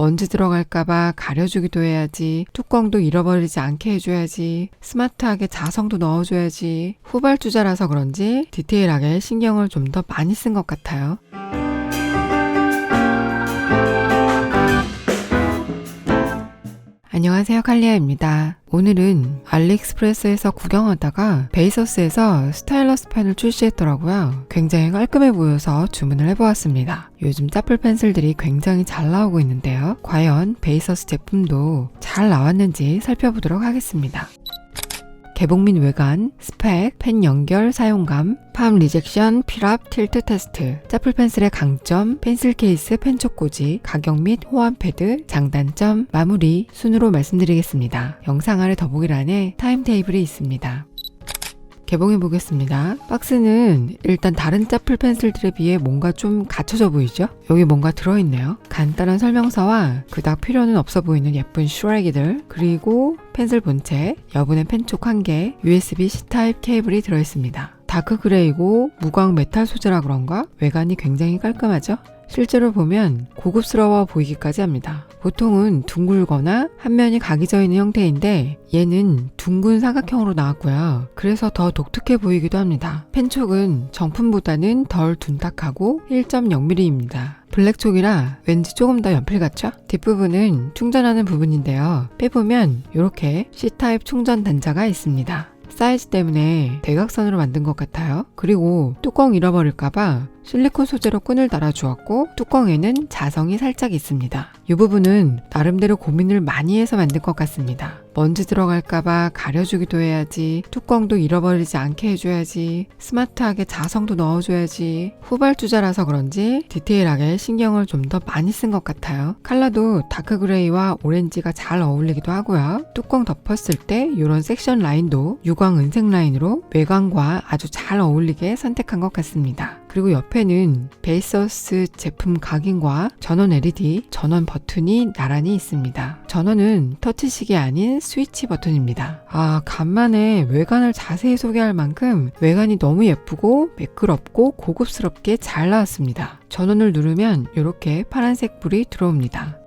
먼지 들어갈까봐 가려주기도 해야지. 뚜껑도 잃어버리지 않게 해줘야지. 스마트하게 자성도 넣어줘야지. 후발주자라서 그런지 디테일하게 신경을 좀 더 많이 쓴 것 같아요. 안녕하세요 칼리아입니다. 오늘은 알리익스프레스에서 구경하다가 베이서스에서 스타일러스 펜을 출시했더라고요. 굉장히 깔끔해 보여서 주문을 해보았습니다. 요즘 짜플 펜슬들이 굉장히 잘 나오고 있는데요. 과연 베이서스 제품도 잘 나왔는지 살펴보도록 하겠습니다. 개봉 및 외관, 스펙, 펜 연결 사용감, 팜 리젝션, 필압, 틸트 테스트, 짜플 펜슬의 강점, 펜슬 케이스, 펜촉 꽂이, 가격 및 호환 패드, 장단점, 마무리 순으로 말씀드리겠습니다. 영상 아래 더보기란에 타임테이블이 있습니다. 개봉해 보겠습니다. 박스는 일단 다른 짜플 펜슬들에 비해 뭔가 좀 갖춰져 보이죠? 여기 뭔가 들어있네요. 간단한 설명서와 그닥 필요는 없어 보이는 예쁜 슈라기들 그리고 펜슬 본체, 여분의 펜촉 1개, USB C타입 케이블이 들어있습니다. 다크 그레이고 무광 메탈 소재라 그런가? 외관이 굉장히 깔끔하죠? 실제로 보면 고급스러워 보이기까지 합니다. 보통은 둥글거나 한 면이 각이 져 있는 형태인데 얘는 둥근 사각형으로 나왔고요. 그래서 더 독특해 보이기도 합니다. 펜촉은 정품보다는 덜 둔탁하고 1.0mm입니다. 블랙촉이라 왠지 조금 더 연필 같죠? 뒷부분은 충전하는 부분인데요. 빼보면 이렇게 C타입 충전 단자가 있습니다. 사이즈 때문에 대각선으로 만든 것 같아요. 그리고 뚜껑 잃어버릴까봐 실리콘 소재로 끈을 달아주었고 뚜껑에는 자성이 살짝 있습니다. 이 부분은 나름대로 고민을 많이 해서 만든 것 같습니다. 먼지 들어갈까봐 가려주기도 해야지 뚜껑도 잃어버리지 않게 해줘야지 스마트하게 자성도 넣어줘야지 후발주자라서 그런지 디테일하게 신경을 좀 더 많이 쓴 것 같아요. 컬러도 다크 그레이와 오렌지가 잘 어울리기도 하고요. 뚜껑 덮었을 때 이런 섹션 라인도 유광 은색 라인으로 외관과 아주 잘 어울리게 선택한 것 같습니다. 그리고 옆에는 베이서스 제품 각인과 전원 LED, 전원 버튼이 나란히 있습니다. 전원은 터치식이 아닌 스위치 버튼입니다. 아, 간만에 외관을 자세히 소개할 만큼 외관이 너무 예쁘고 매끄럽고 고급스럽게 잘 나왔습니다. 전원을 누르면 이렇게 파란색 불이 들어옵니다.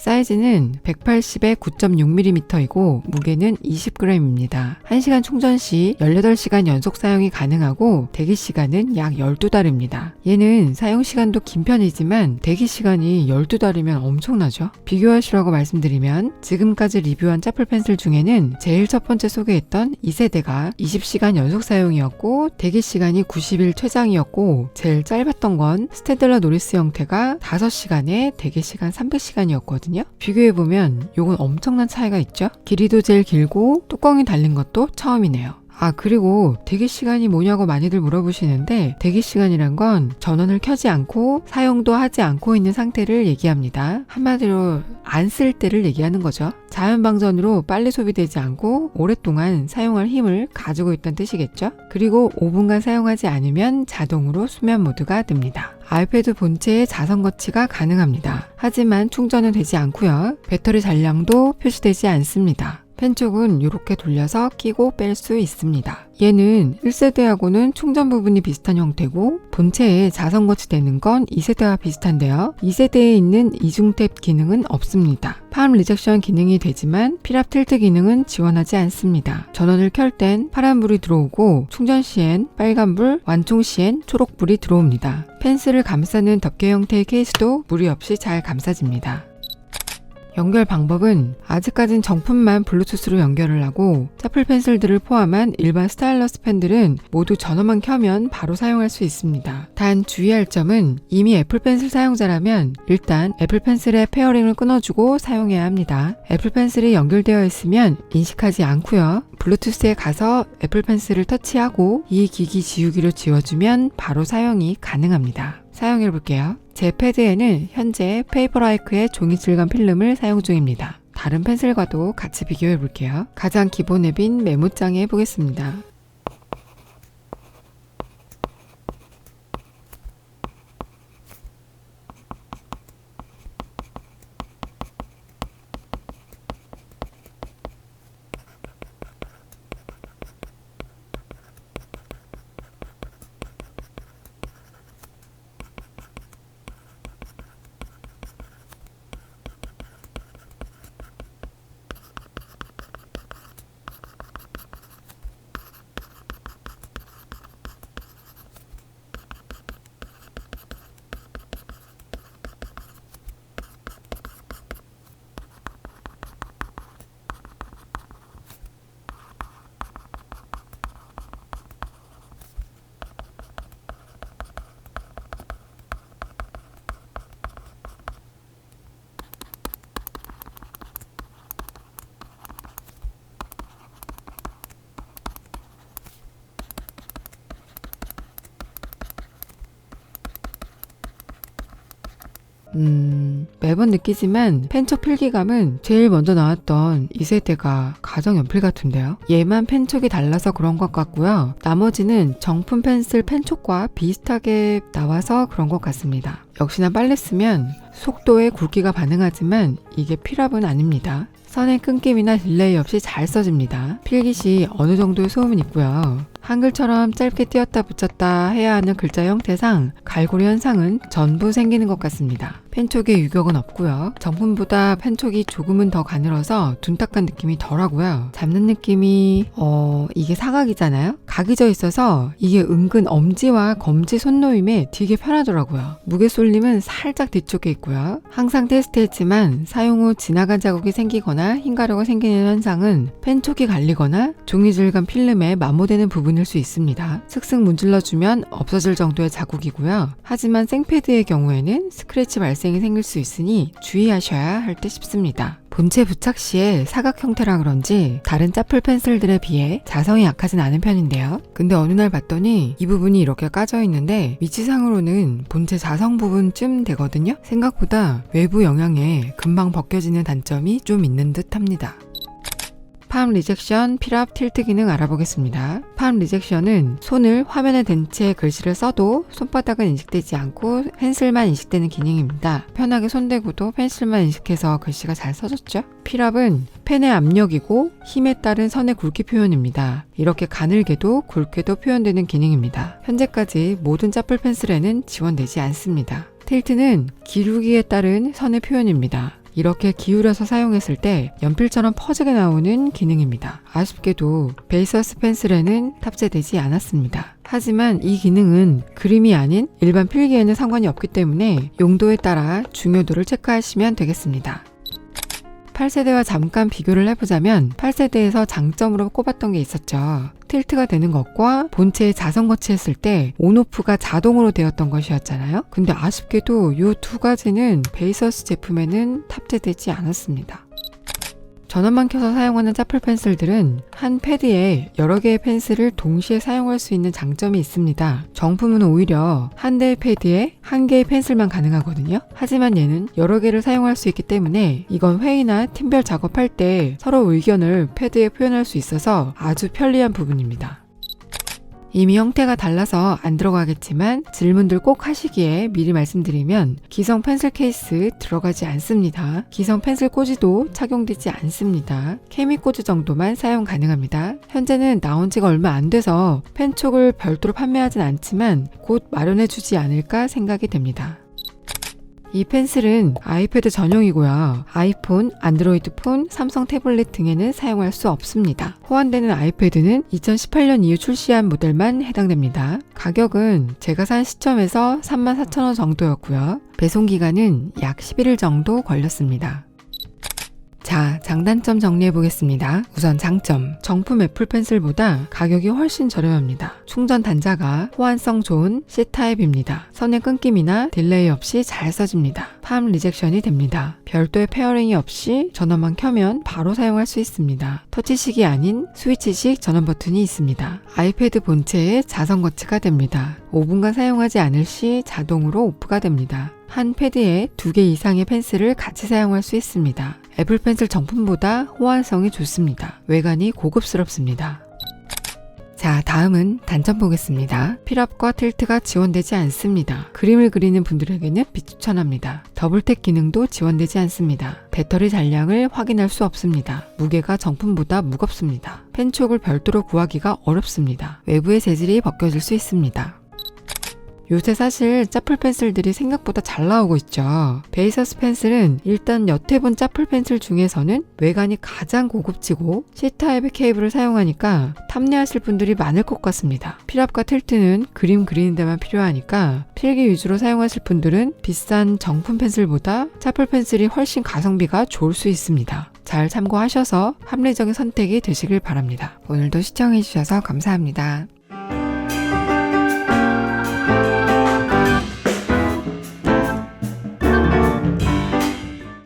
사이즈는 180에 9.6mm이고 무게는 20g입니다. 1시간 충전 시 18시간 연속 사용이 가능하고 대기 시간은 약 12달입니다. 얘는 사용 시간도 긴 편이지만 대기 시간이 12달이면 엄청나죠? 비교하시라고 말씀드리면 지금까지 리뷰한 짜플 펜슬 중에는 제일 첫 번째 소개했던 2세대가 20시간 연속 사용이었고 대기 시간이 90일 최장이었고 제일 짧았던 건 스테들러 노리스 형태가 5시간에 대기 시간 300시간이었거든요. 비교해보면 요건 엄청난 차이가 있죠? 길이도 제일 길고 뚜껑이 달린 것도 처음이네요. 아, 그리고 대기 시간이 뭐냐고 많이들 물어보시는데 대기 시간이란 건 전원을 켜지 않고 사용도 하지 않고 있는 상태를 얘기합니다. 한마디로 안 쓸 때를 얘기하는 거죠. 자연방전으로 빨리 소비되지 않고 오랫동안 사용할 힘을 가지고 있다는 뜻이겠죠. 그리고 5분간 사용하지 않으면 자동으로 수면 모드가 뜹니다. 아이패드 본체에 자선 거치가 가능합니다. 하지만 충전은 되지 않고요. 배터리 잔량도 표시되지 않습니다. 펜 쪽은 이렇게 돌려서 끼고 뺄 수 있습니다. 얘는 1세대하고는 충전 부분이 비슷한 형태고 본체에 자선 거치되는 건 2세대와 비슷한데요. 2세대에 있는 이중탭 기능은 없습니다. 팜 리젝션 기능이 되지만 필압 틸트 기능은 지원하지 않습니다. 전원을 켤 땐 파란불이 들어오고 충전 시엔 빨간불, 완충 시엔 초록불이 들어옵니다. 펜슬을 감싸는 덮개 형태의 케이스도 무리 없이 잘 감싸집니다. 연결 방법은 아직까진 정품만 블루투스로 연결을 하고 짜플 펜슬들을 포함한 일반 스타일러스 펜들은 모두 전원만 켜면 바로 사용할 수 있습니다. 단 주의할 점은 이미 애플 펜슬 사용자라면 일단 애플 펜슬의 페어링을 끊어주고 사용해야 합니다. 애플 펜슬이 연결되어 있으면 인식하지 않고요. 블루투스에 가서 애플 펜슬을 터치하고 이 기기 지우기로 지워주면 바로 사용이 가능합니다. 사용해 볼게요. 제 패드에는 현재 페이퍼라이크의 종이 질감 필름을 사용 중입니다. 다른 펜슬과도 같이 비교해 볼게요. 가장 기본 앱인 메모장에 해보겠습니다. 음, 매번 느끼지만 펜촉 필기감은 제일 먼저 나왔던 이 세대가 가장 연필 같은데요. 얘만 펜촉이 달라서 그런 것 같고요. 나머지는 정품 펜슬 펜촉과 비슷하게 나와서 그런 것 같습니다. 역시나 빨래 쓰면 속도에 굵기가 반응하지만 이게 필압은 아닙니다. 선의 끊김이나 딜레이 없이 잘 써집니다. 필기 시 어느 정도의 소음은 있고요. 한글처럼 짧게 띄었다 붙였다 해야 하는 글자 형태상 갈고리 현상은 전부 생기는 것 같습니다. 펜촉에 유격은 없고요. 정품보다 펜촉이 조금은 더 가늘어서 둔탁한 느낌이 덜하고요. 잡는 느낌이 어 이게 사각이잖아요. 각이 져 있어서 이게 은근 엄지와 검지 손놓임에 되게 편하더라고요. 무게 쏠림은 살짝 뒤쪽에 있고요. 항상 테스트했지만 사용 후 지나간 자국이 생기거나 흰 가루가 생기는 현상은 펜촉이 갈리거나 종이 질감 필름에 마모되는 부분일 수 있습니다. 슥슥 문질러주면 없어질 정도의 자국이고요. 하지만 생패드의 경우에는 스크래치 발생 이 생길 수 있으니 주의하셔야 할 듯 싶습니다. 본체 부착 시에 사각 형태라 그런지 다른 짜풀 펜슬들에 비해 자성이 약하진 않은 편인데요. 근데 어느 날 봤더니 이 부분이 이렇게 까져 있는데 위치상으로는 본체 자성 부분쯤 되거든요. 생각보다 외부 영향에 금방 벗겨지는 단점이 좀 있는 듯 합니다. 팜 리젝션 필압 틸트 기능 알아보겠습니다. 팜 리젝션은 손을 화면에 댄 채 글씨를 써도 손바닥은 인식되지 않고 펜슬만 인식되는 기능입니다. 편하게 손대고도 펜슬만 인식해서 글씨가 잘 써졌죠? 필압은 펜의 압력이고 힘에 따른 선의 굵기 표현입니다. 이렇게 가늘게도 굵게도 표현되는 기능입니다. 현재까지 모든 짜풀 펜슬에는 지원되지 않습니다. 틸트는 기울기에 따른 선의 표현입니다. 이렇게 기울여서 사용했을 때 연필처럼 퍼지게 나오는 기능입니다. 아쉽게도 베이서스 펜슬에는 탑재되지 않았습니다. 하지만 이 기능은 그림이 아닌 일반 필기에는 상관이 없기 때문에 용도에 따라 중요도를 체크하시면 되겠습니다. 8세대와 잠깐 비교를 해보자면 8세대에서 장점으로 꼽았던 게 있었죠. 틸트가 되는 것과 본체에 자성 거치했을 때 온오프가 자동으로 되었던 것이었잖아요. 근데 아쉽게도 이 두 가지는 베이서스 제품에는 탑재되지 않았습니다. 전원만 켜서 사용하는 짜풀 펜슬들은 한 패드에 여러 개의 펜슬을 동시에 사용할 수 있는 장점이 있습니다. 정품은 오히려 한 대의 패드에 한 개의 펜슬만 가능하거든요. 하지만 얘는 여러 개를 사용할 수 있기 때문에 이건 회의나 팀별 작업할 때 서로 의견을 패드에 표현할 수 있어서 아주 편리한 부분입니다. 이미 형태가 달라서 안 들어가겠지만 질문들 꼭 하시기에 미리 말씀드리면 기성 펜슬 케이스 들어가지 않습니다. 기성 펜슬 꽂이도 착용되지 않습니다. 케미 꽂이 정도만 사용 가능합니다. 현재는 나온 지가 얼마 안 돼서 펜촉을 별도로 판매하진 않지만 곧 마련해 주지 않을까 생각이 됩니다. 이 펜슬은 아이패드 전용이고요. 아이폰, 안드로이드 폰, 삼성 태블릿 등에는 사용할 수 없습니다. 호환되는 아이패드는 2018년 이후 출시한 모델만 해당됩니다. 가격은 제가 산 시점에서 34,000원 정도였고요. 배송 기간은 약 11일 정도 걸렸습니다. 자, 장단점 정리해 보겠습니다. 우선 장점. 정품 애플 펜슬보다 가격이 훨씬 저렴합니다. 충전 단자가 호환성 좋은 C타입입니다. 선의 끊김이나 딜레이 없이 잘 써집니다. 팜 리젝션이 됩니다. 별도의 페어링이 없이 전원만 켜면 바로 사용할 수 있습니다. 터치식이 아닌 스위치식 전원 버튼이 있습니다. 아이패드 본체에 자성 거치가 됩니다. 5분간 사용하지 않을 시 자동으로 오프가 됩니다. 한 패드에 두 개 이상의 펜슬을 같이 사용할 수 있습니다. 애플 펜슬 정품보다 호환성이 좋습니다. 외관이 고급스럽습니다. 자, 다음은 단점 보겠습니다. 필압과 틸트가 지원되지 않습니다. 그림을 그리는 분들에게는 비추천합니다. 더블택 기능도 지원되지 않습니다. 배터리 잔량을 확인할 수 없습니다. 무게가 정품보다 무겁습니다. 펜촉을 별도로 구하기가 어렵습니다. 외부의 재질이 벗겨질 수 있습니다. 요새 사실 짜풀 펜슬들이 생각보다 잘 나오고 있죠. 베이서스 펜슬은 일단 여태 본 짜풀 펜슬 중에서는 외관이 가장 고급지고 C타입의 케이블을 사용하니까 탐내하실 분들이 많을 것 같습니다. 필압과 틸트는 그림 그리는 데만 필요하니까 필기 위주로 사용하실 분들은 비싼 정품 펜슬보다 짜풀 펜슬이 훨씬 가성비가 좋을 수 있습니다. 잘 참고하셔서 합리적인 선택이 되시길 바랍니다. 오늘도 시청해주셔서 감사합니다.